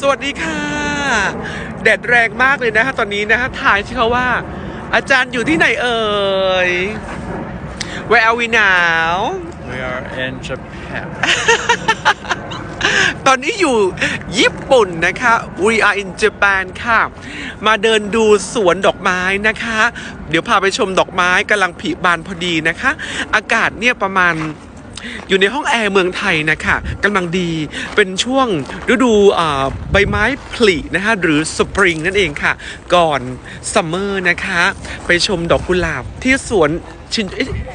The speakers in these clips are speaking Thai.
สวัสดีค่ะ แดดแรงมากเลยนะฮะตอนนี้นะฮะถ่ายใช่เขาว่า อาจารย์อยู่ที่ไหนเอ่ย Where are we now We are in Japan. ตอนนี้อยู่ญี่ปุ่นนะคะ We are in Japan ค่ะ มาเดินดูสวนดอกไม้นะคะ เดี๋ยวพาไปชมดอกไม้กำลังผลิบานพอดีนะคะ อากาศเนี่ยประมาณ อยู่ในห้องแอร์เมืองไทยนะคะกำลังดีเป็นช่วงฤดูอ่าใบไม้ผลินะคะหรือสปริงนั่นเองค่ะ ก่อนซัมเมอร์นะคะ ไปชมดอกกุหลาบที่สวนชิน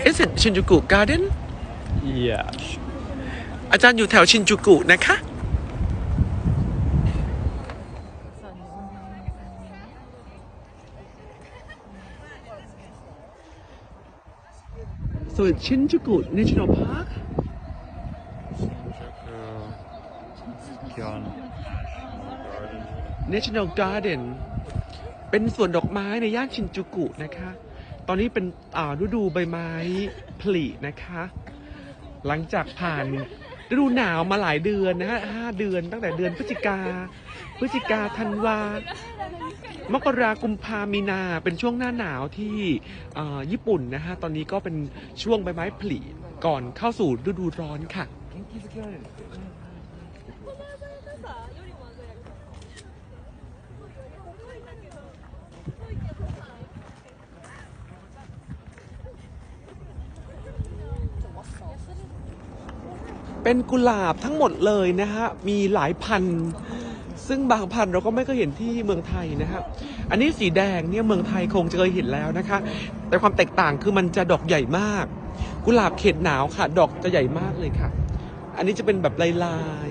เอสชินจูกุการ์เด้น Yeah. อาจารย์อยู่แถวชินจูกุนะคะ So it's Shinjuku National Park Gyeon. National Garden เป็นสวนดอกไม้ในย่านชินจูกุนะคะ ตอนนี้เป็นอ่าฤดูใบไม้ผลินะคะ หลังจากผ่าน ฤดูหนาวมาหลายเดือนนะฮะห้าเดือนตั้งแต่เดือนพฤศจิกา พฤศจิกาธันวามกรากุมภามีนาเป็นช่วงหน้าหนาวที่อ่อญี่ปุ่นนะฮะ ตอนนี้ก็เป็นช่วงใบไม้ผลิก่อนเข้าสู่ฤดูร้อนค่ะ เป็นกุหลาบทั้งหมดเลยนะฮะ มีหลายพันธุ์ซึ่งบางพันธุ์เราก็ไม่เคยเห็นที่เมืองไทยนะครับอันนี้สีแดงเนี่ยเมืองไทยคงจะเคยเห็นแล้วนะคะ แต่ความแตกต่างคือมันจะดอกใหญ่มาก กุหลาบเขตหนาวค่ะ ดอกจะใหญ่มากเลยค่ะ อันนี้จะเป็นแบบลายลาย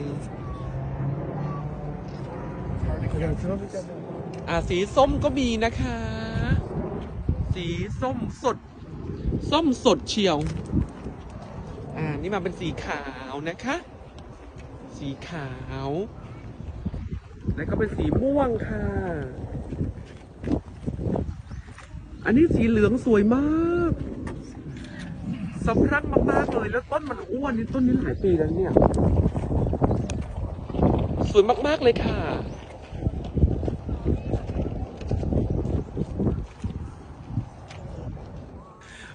อ่าสีส้มก็มีนะคะ สีส้มสด ส้มสดเฉียว อ่า นี่มาเป็นสีขาวนะคะ สีขาว แล้วก็เป็นสีม่วงค่ะ อันนี้สีเหลืองสวยมากสะพรั่งมากๆเลย แล้วต้นมันอ้วนนี่ต้นนี้หลายปีแล้วเนี่ย สวยมากๆเลยค่ะ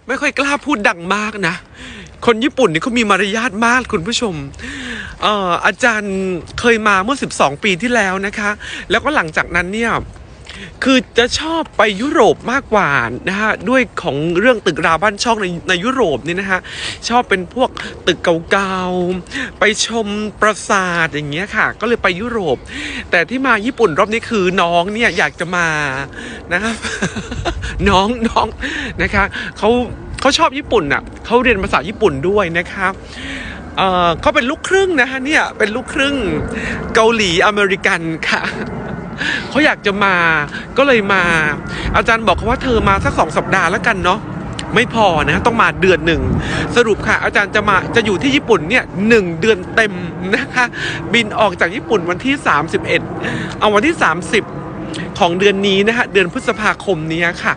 ไม่ค่อยกล้าพูดดังมากนะ คนญี่ปุ่นนี่เขามีมารยาทมากคุณผู้ชมเอ่ออาจารย์เคยมาเมื่อ 12 ปีที่แล้วนะคะ แล้วก็หลังจากนั้นเนี่ยคือจะชอบไปยุโรปมากกว่านะฮะด้วยของเรื่องตึกราบ้านช่องในในยุโรปนี่นะฮะชอบเป็นพวกตึกเก่าๆไปชมปราสาทอย่างเงี้ยค่ะ ก็เลยไปยุโรป แต่ที่มาญี่ปุ่นรอบนี้คือน้องเนี่ยอยากจะมานะครับน้องน้องนะคะเขา เขาชอบญี่ปุ่นอะเขาเรียนภาษาญี่ปุ่นด้วยนะครับเอ่อเขาเป็นลูกครึ่งนะฮะเนี่ยเป็นลูกครึ่งเกาหลีอเมริกันค่ะเขาอยากจะมาก็เลยมา อาจารย์บอกเขาว่าเธอมาสักสองสัปดาห์แล้วกันเนาะไม่พอนะต้องมาเดือนหนึ่ง สรุปค่ะ อาจารย์จะมาจะอยู่ที่ญี่ปุ่นเนี่ยหนึ่งเดือนเต็มนะคะ บินออกจากญี่ปุ่นวันที่ 31 เอาวันที่ 30 ของเดือนนี้นะฮะเดือนพฤษภาคมนี้ค่ะ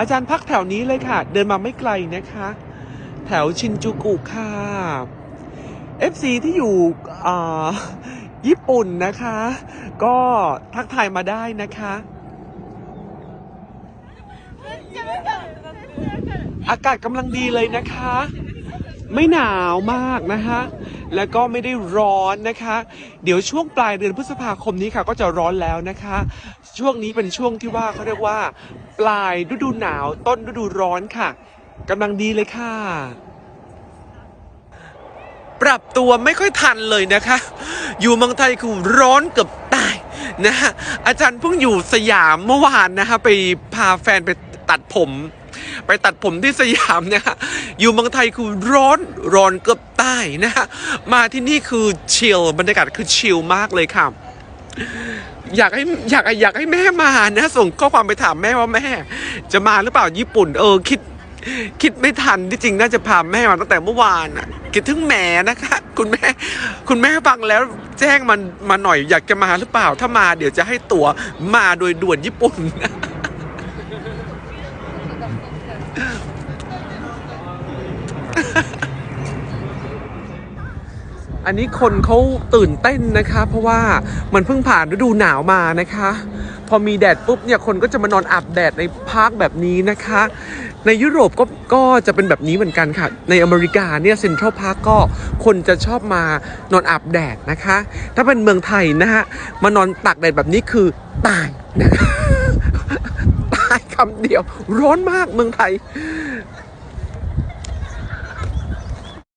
อาจารย์พักแถวนี้เลยค่ะ เดินมาไม่ไกลนะคะ แถวชินจูกุค่ะ FC ที่อยู่อ่าญี่ปุ่นนะคะ ก็ทักทายมาได้นะคะอากาศกำลังดีเลยนะคะ ไม่หนาวมากนะคะ แล้วก็ไม่ได้ร้อนนะคะ เดี๋ยวช่วงปลายเดือนพฤษภาคมนี้ค่ะ ก็จะร้อนแล้วนะคะ ช่วงนี้เป็นช่วงที่ว่าเขาเรียกว่า ปลายฤดูหนาวต้นฤดูร้อนค่ะกำลังดีเลยค่ะ ปรับตัวไม่ค่อยทันเลยนะคะ อยู่เมืองไทยคือร้อนเกือบตายนะฮะอาจารย์เพิ่งอยู่สยามเมื่อวานนะคะไปพาแฟนไปตัดผม ไปตัดผมที่สยามเนี่ยฮะอยู่เมืองไทยคือร้อนร้อนเกือบตายนะฮะมาที่นี่คือชิลบรรยากาศคือชิลมากเลยค่ะอยากให้อยากอยากให้แม่มานะ ส่งข้อความไปถามแม่ว่าแม่ จะมาหรือเปล่าญี่ปุ่น เออคิด คิดไม่ทันที่จริงน่าจะพาแม่มาตั้งแต่เมื่อวานอะคิดถึงแม่นะคะ คุณแม่ คุณแม่ฟังแล้วแจ้งมันมาหน่อยอยากจะมาหรือเปล่า ถ้ามาเดี๋ยวจะให้ตั๋วมาโดยด่วนญี่ปุ่น อันนี้คนเขาตื่นเต้นนะคะ เพราะว่ามันเพิ่งผ่านฤดูหนาวมานะคะ พอมีแดดปุ๊บเนี่ยคนก็จะมานอนอาบแดดในพาร์คแบบนี้นะคะ ในยุโรปก็ก็จะเป็นแบบนี้เหมือนกันค่ะ ในอเมริกาเนี่ยเซ็นทรัลพาร์คก็คนจะชอบมานอนอาบแดดนะคะ ถ้าเป็นเมืองไทยนะฮะมานอนตากแดดแบบนี้คือตายนะคะตายคำเดียวร้อนมากเมืองไทย